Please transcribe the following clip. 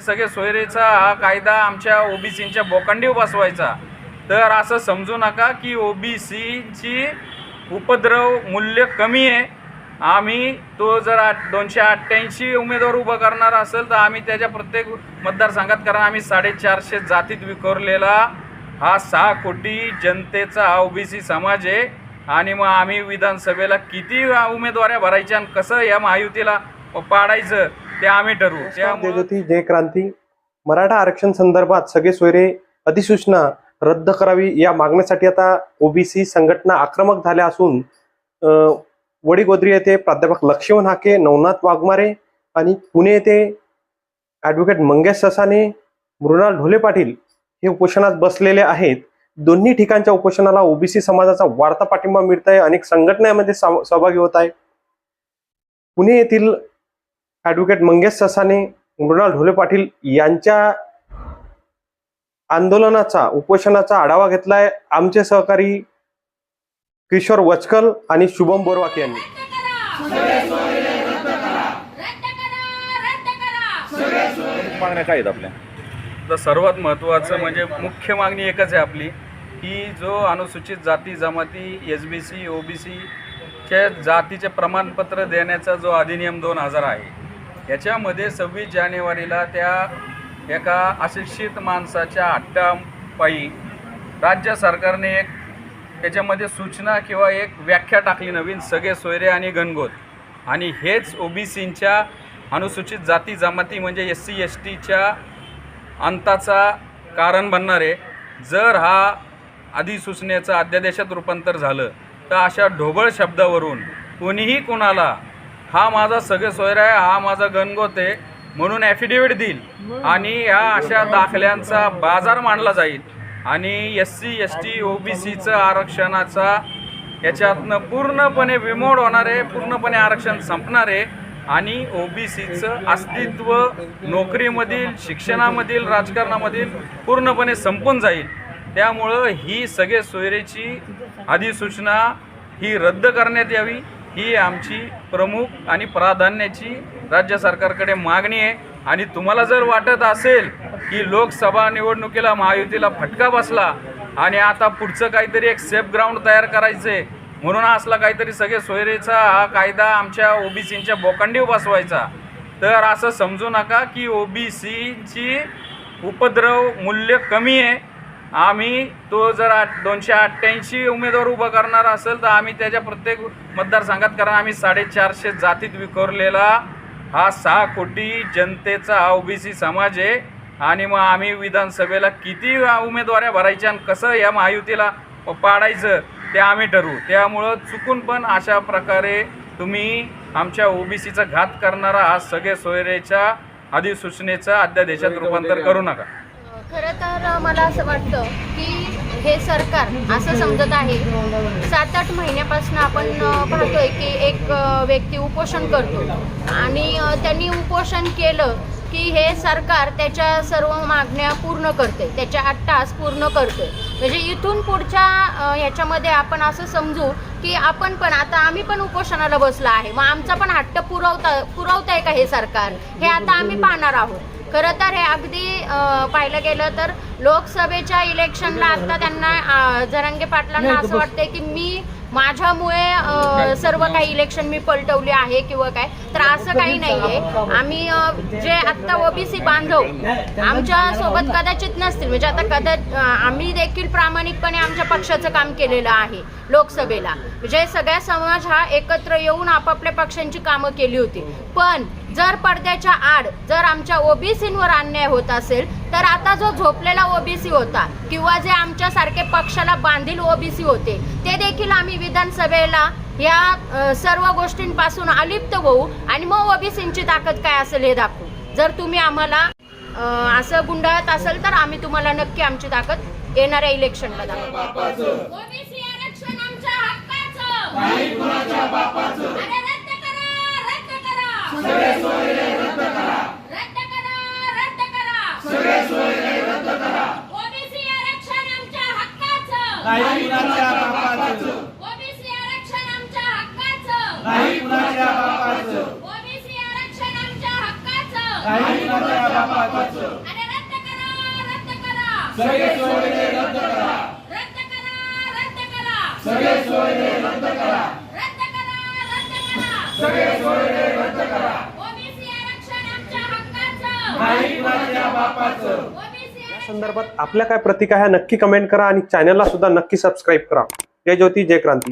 सगळे सोयरेचा हा कायदा आमच्या ओबीसींच्या बोकांडी बसवायचा तर असं समजू नका की ओबीसीची उपद्रव मूल्य कमी आहे. आम्ही तो जर आठ दोनशे अठ्ठ्याऐंशी उमेदवार उभं करणार असेल तर आम्ही त्याच्या प्रत्येक मतदारसंघात कारण आम्ही साडेचारशे जातीत विखुरलेला हा सहा कोटी जनतेचा हा ओबीसी समाज आहे. आणि मग आम्ही विधानसभेला किती उमेदवाऱ्या भरायच्या आणि कसं या महायुतीला पाडायचं? ते आम्ही ठरवू. त्यामुळे जय क्रांती. मराठा आरक्षण संदर्भात सगळे सोयरे अधिसूचना रद्द करावी या मागण्यासाठी आता ओबीसी संघटना आक्रमक झाल्या असून वडीगोद्री येथे प्राध्यापक लक्ष्मण हाके नवनाथ वाघमारे आणि पुणे येथे ॲडव्होकेट मंगेश ससाने मृणाल ढोले पाटील हे उपोषणात बसलेले आहेत. दोन्ही ठिकाणच्या उपोषणाला ओबीसी समाजाचा वाढता पाठिंबा मिळत आहे अनेक संघटना यामध्ये सह- सहभागी होत आहे. पुणे येथील ॲडव्होकेट मंगेश ससाने मृणाल ढोले पाटील यांच्या आंदोलनाचा उपोषणाचा आढावा घेतलाय आमचे सहकारी किशोर वचकल आणि शुभम बोरवाक यांनी. मागण्या काय आहेत आपल्या? तर सर्वात महत्त्वाचं म्हणजे मुख्य मागणी एकच आहे आपली की जो अनुसूचित जाती जमाती S B C O B सीच्या जातीचे प्रमाणपत्र देण्याचा जो अधिनियम दोन हजार आहे याच्यामध्ये सव्वीस जानेवारीला त्या एका अशिक्षित माणसाच्या हट्टापायी राज्य सरकारने एक त्याच्यामध्ये सूचना किंवा एक व्याख्या टाकली नवीन सगळे सोयरे आणि गणगोत आणि हेच ओ बी सींच्या अनुसूचित जाती जमाती म्हणजे एस सी एस टीच्या अंताचा कारण बनणार. आहे जर हा अधिसूचनेचं अध्यादेशात रूपांतर झालं तर अशा ढोबळ शब्दावरून कोणीही कोणाला हा माझा सगळे सोयरा आहे हा माझा गणगोत आहे. म्हणून ॲफिडेविट देईल. आणि ह्या अशा दाखल्यांचा बाजार मांडला जाईल. आणि S C S T O B सीचं आरक्षणाचा याच्यातनं पूर्णपणे विमोड होणार आहे पूर्णपणे आरक्षण संपणार आहे. आणि ओ बी सीचं अस्तित्व नोकरीमधील शिक्षणामधील राजकारणामधील पूर्णपणे संपून जाईल. त्यामुळं ही सगळे सोयरेची अधिसूचना ही रद्द करण्यात यावी. ही आमची प्रमुख आणि प्राधान्याची राज्य सरकारकडे मागणी आहे. आणि तुम्हाला जर वाटत असेल की लोकसभा निवडणुकीला महायुतीला फटका बसला आणि आता पुढचं काहीतरी एक सेफ ग्राउंड तयार करायचं आहे म्हणून असला काहीतरी सगळे सोयरेचा हा कायदा आमच्या ओबीसींच्या बोकांडी बसवायचा. तर असं समजू नका की ओबीसीची उपद्रव मूल्य कमी आहे. आम्ही तो जर आठ दोनशे अठ्ठ्याऐंशी उमेदवार उभं करणार असेल तर आम्ही त्याच्या प्रत्येक मतदारसंघात कारण आम्ही साडेचारशे जातीत विखुरलेला हा सहा कोटी जनतेचा हा ओबीसी समाज आहे. आणि मग आम्ही विधानसभेला किती उमेदवाऱ्या भरायच्या आणि कसं या महायुतीला पाडायचं ते आम्ही ठरवू. त्यामुळं चुकून पण अशा प्रकारे तुम्ही आमच्या ओबीसीचा घात करणारा हा सगळे सोयरेच्या अधिसूचनेचं अध्यादेशात रूपांतर करू नका. खरं तर मला असं वाटतं की हे सरकार असं समजत आहे. सात आठ महिन्यापासून आपण पाहतोय की एक व्यक्ती उपोषण करतो. आणि त्यांनी उपोषण केलं की हे सरकार त्याच्या सर्व मागण्या पूर्ण करते. त्याच्या आठ तास पूर्ण करते. म्हणजे इथून पुढच्या ह्याच्यामध्ये आपण असं समजू की आपण पण आता आम्ही पण उपोषणाला बसलो आहे. मग आमचा पण हट्ट पुरवता पुरवत का हे सरकार? हे आता आम्ही पाहणार आहोत. खरं तर हे अगदी पाहिलं गेलं तर लोकसभेच्या इलेक्शनला आता त्यांना जरांगे पाटलांना असं वाटतंय की मी माझ्यामुळे सर्व काही इलेक्शन मी पलटवली आहे किंवा काय? तर असं काही नाहीये. आम्ही जे आत्ता ओबीसी बांधव आमच्यासोबत कदाचित नसतील. म्हणजे आता कदा आम्ही देखील प्रामाणिकपणे आमच्या पक्षाचं काम केलेलं आहे लोकसभेला. म्हणजे सगळ्या समाज हा एकत्र येऊन आपापल्या पक्षांची कामं केली होती. पण जर पडद्याच्या आड जर आमच्या ओबीसींवर अन्याय होत असेल तर आता जो झोपलेला ओबीसी होता किंवा जे आमच्यासारखे पक्षाला बांधील ओबीसी होते ते देखील आम्ही विधानसभेला या सर्व गोष्टींपासून अलिप्त होऊ आणि मग ओबीसींची ताकद काय असेल हे दाखवू. जर तुम्ही आम्हाला असं गुंडाळत असेल तर आम्ही तुम्हाला नक्की आमची ताकद येणाऱ्या इलेक्शनला दाखवू ओबीसी आरक्षण आमच्या हक्काचं नाही कुणाच्या बापाचं अरे रद्द करा रद्द करा सगळे सोयरे रद्द करा रद्द करा रद्द करा सगळे सोयरे रद्द करा ओबीसी आरक्षण आमच्या हक्काचं नाही कुणाच्या बापाचं. ओबीसी आरक्षण आमच्या हक्काचं. नाही कुणाच्या बापाचं. ओबीसी आरक्षण आमच्या हक्काचं. नाही कुणाच्या अरे रद्द करा रद्द करा. सगळे सोयरे रद्द करा. रद्द करा रद्द करा. सगळे सोयरे रद्द करा. रद्द करा रद्द करा. सगळे सोयरे रद्द करा. ओबीसी आरक्षण आमच्या हक्काचं. नाही कुणाच्या बापाचं. संदर्भात आपल्या काय प्रतिका ह्या नक्की कमेंट करा आणि चॅनलला सुद्धा नक्की सबस्क्राईब करा. जय ज्योती जय क्रांती.